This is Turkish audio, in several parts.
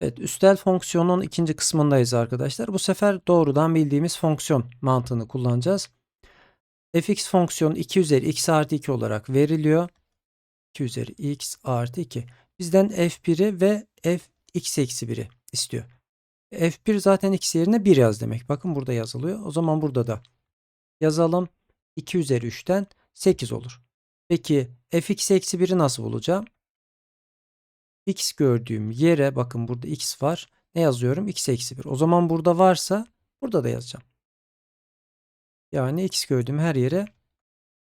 Evet, üstel fonksiyonun ikinci kısmındayız arkadaşlar. Bu sefer doğrudan bildiğimiz fonksiyon mantığını kullanacağız. fx fonksiyonu 2 üzeri x artı 2 olarak veriliyor. 2 üzeri x artı 2. Bizden f1'i ve fx eksi 1'i istiyor. f1 zaten x yerine 1 yaz demek. Bakın burada yazılıyor. O zaman burada da yazalım. 2 üzeri 3'ten 8 olur. Peki fx eksi 1'i nasıl bulacağım? X gördüğüm yere bakın burada x var. Ne yazıyorum? x eksi 1. O zaman burada varsa burada da yazacağım. Yani x gördüğüm her yere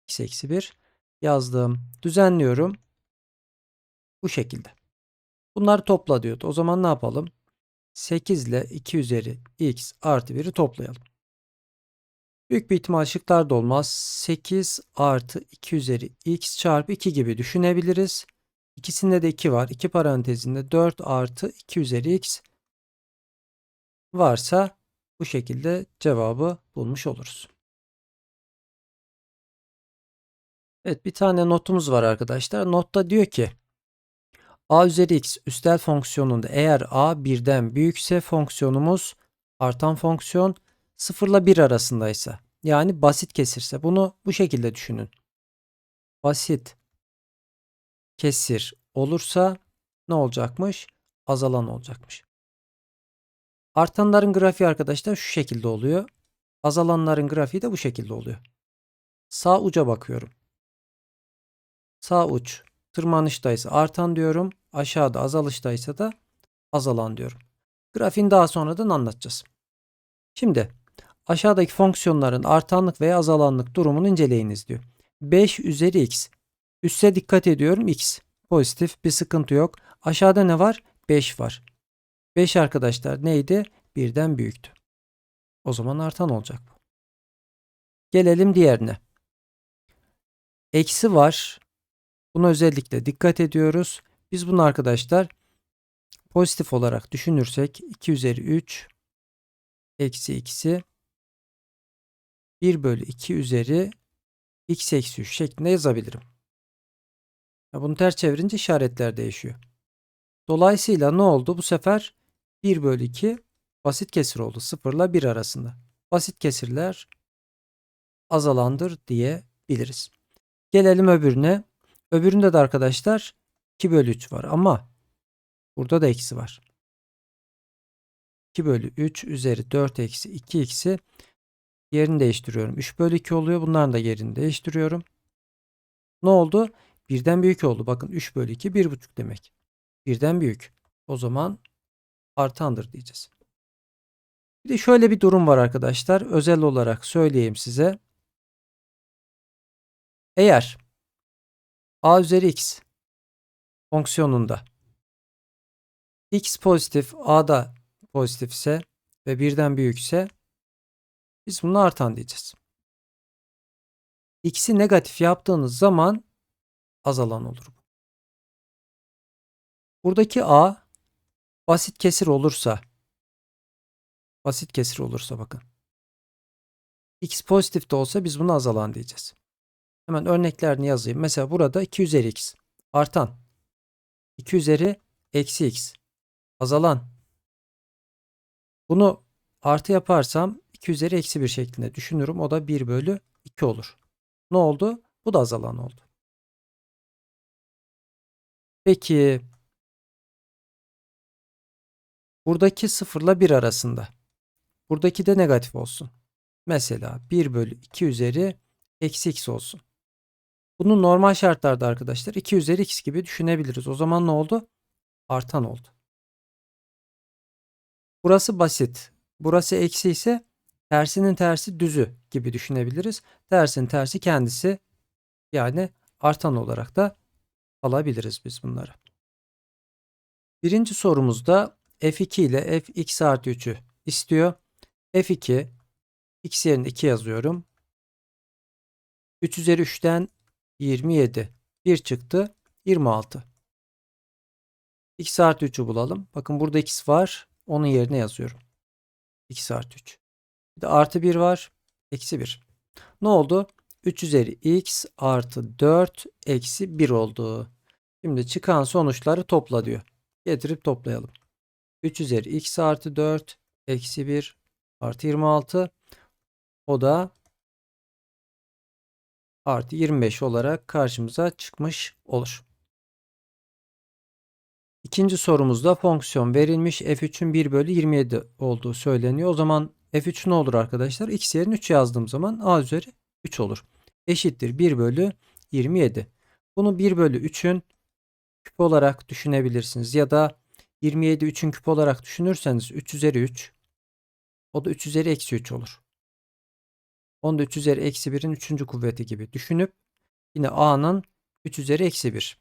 x eksi 1 yazdım. Düzenliyorum. Bu şekilde. Bunları topla diyordu. O zaman ne yapalım? 8 ile 2 üzeri x artı 1'i toplayalım. Büyük bir ihtimal şıklar da olmaz. 8 artı 2 üzeri x çarpı 2 gibi düşünebiliriz. İkisinde de 2 var. 2 parantezinde 4 artı 2 üzeri x varsa bu şekilde cevabı bulmuş oluruz. Evet bir tane notumuz var arkadaşlar. Notta diyor ki a üzeri x üstel fonksiyonunda eğer a birden büyükse fonksiyonumuz artan fonksiyon 0 ile 1 arasındaysa yani basit kesirse bunu bu şekilde düşünün. Basit kesir olursa ne olacakmış? Azalan olacakmış. Artanların grafiği arkadaşlar şu şekilde oluyor. Azalanların grafiği de bu şekilde oluyor. Sağ uca bakıyorum. Sağ uç tırmanıştaysa artan diyorum. Aşağıda azalıştaysa da azalan diyorum. Grafiğini daha sonradan anlatacağız. Şimdi aşağıdaki fonksiyonların artanlık veya azalanlık durumunu inceleyiniz diyor. 5 üzeri x. Üste dikkat ediyorum x. Pozitif bir sıkıntı yok. Aşağıda ne var? 5 var. 5 arkadaşlar neydi? Birden büyüktü. O zaman artan olacak bu. Gelelim diğerine. Eksi var. Buna özellikle dikkat ediyoruz. Biz bunu arkadaşlar pozitif olarak düşünürsek 2 üzeri 3 eksi x'i 1 bölü 2 üzeri x eksi 3 şeklinde yazabilirim. Bunu ters çevirince işaretler değişiyor. Dolayısıyla ne oldu? Bu sefer 1 bölü 2 basit kesir oldu. 0 ile 1 arasında. Basit kesirler azalandır diyebiliriz. Gelelim öbürüne. Öbüründe de arkadaşlar 2 bölü 3 var ama burada da eksi var. 2 bölü 3 üzeri 4 eksi 2 x'i yerini değiştiriyorum. 3 bölü 2 oluyor. Bunların da yerini değiştiriyorum. Ne oldu? Birden büyük oldu. Bakın 3 bölü 2 1,5 demek. Birden büyük. O zaman artandır diyeceğiz. Bir de şöyle bir durum var arkadaşlar. Özel olarak söyleyeyim size. Eğer a üzeri x fonksiyonunda x pozitif a da pozitifse ve birden büyükse biz bunu artan diyeceğiz. x'i negatif yaptığınız zaman azalan olur. Buradaki a basit kesir olursa basit kesir olursa bakın. x pozitif de olsa biz bunu azalan diyeceğiz. Hemen örneklerini yazayım. Mesela burada 2 üzeri x artan. 2 üzeri eksi x azalan. Bunu artı yaparsam 2 üzeri eksi 1 şeklinde düşünürüm. O da 1 bölü 2 olur. Ne oldu? Bu da azalan oldu. Peki buradaki 0 ile 1 arasında. Buradaki de negatif olsun. Mesela 1 bölü 2 üzeri eksi x olsun. Bunu normal şartlarda arkadaşlar 2 üzeri x gibi düşünebiliriz. O zaman ne oldu? Artan oldu. Burası basit. Burası eksi ise tersinin tersi düzü gibi düşünebiliriz. Tersin tersi kendisi yani artan olarak da alabiliriz biz bunları. Birinci sorumuzda f2 ile fx artı 3'ü istiyor. f2 x yerine 2 yazıyorum. 3 üzeri 3'ten 27. 1 çıktı. 26. x artı 3'ü bulalım. Bakın burada x var. Onun yerine yazıyorum. x artı 3. Bir de artı 1 var. Eksi 1. Ne oldu? 3 üzeri x artı 4 eksi 1 oldu. Şimdi çıkan sonuçları topla diyor. Getirip toplayalım. 3 üzeri x artı 4 eksi 1 artı 26. O da artı 25 olarak karşımıza çıkmış olur. İkinci sorumuzda fonksiyon verilmiş f3'ün 1 bölü 27 olduğu söyleniyor. O zaman f3 ne olur arkadaşlar? x yerine 3 yazdığım zaman a üzeri 3 olur. Eşittir 1 bölü 27. Bunu 1 bölü 3'ün küp olarak düşünebilirsiniz. Ya da 27 3'ün küp olarak düşünürseniz 3 üzeri 3. O da 3 üzeri eksi 3 olur. Onu da 3 üzeri eksi 1'in 3. kuvveti gibi düşünüp yine a'nın 3 üzeri eksi 1.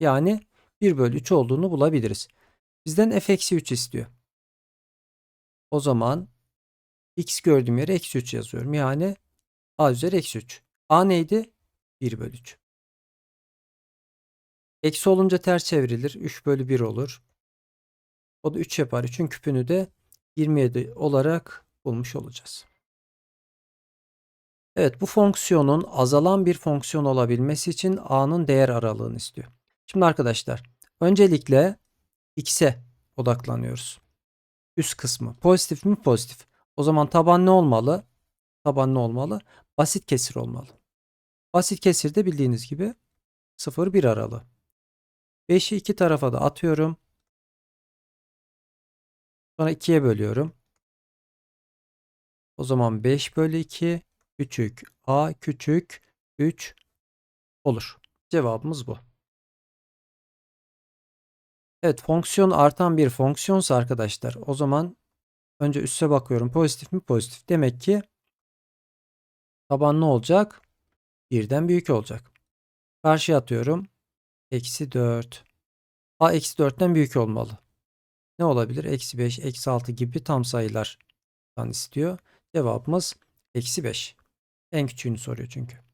Yani 1 bölü 3 olduğunu bulabiliriz. Bizden f eksi 3 istiyor. O zaman x gördüğüm yere eksi 3 yazıyorum. Yani a üzeri eksi 3. a neydi? 1 bölü 3. Eksi olunca ters çevrilir. 3 bölü 1 olur. O da 3 yapar. 3'ün küpünü de 27 olarak bulmuş olacağız. Evet bu fonksiyonun azalan bir fonksiyon olabilmesi için a'nın değer aralığını istiyor. Şimdi arkadaşlar öncelikle x'e odaklanıyoruz. Üst kısmı pozitif mi pozitif. O zaman taban ne olmalı? Taban ne olmalı? Basit kesir olmalı. Basit kesir de bildiğiniz gibi 0-1 aralığı. 5'i iki tarafa da atıyorum. Sonra 2'ye bölüyorum. O zaman 5 bölü 2 küçük a küçük 3 olur. Cevabımız bu. Evet fonksiyon artan bir fonksiyonsa arkadaşlar o zaman önce üste bakıyorum pozitif mi pozitif. Demek ki taban ne olacak? Birden büyük olacak. Karşıya atıyorum. Eksi 4. A eksi 4'ten büyük olmalı. Ne olabilir? Eksi 5, eksi 6 gibi tam sayılardan istiyor. Cevabımız eksi 5. En küçüğünü soruyor çünkü.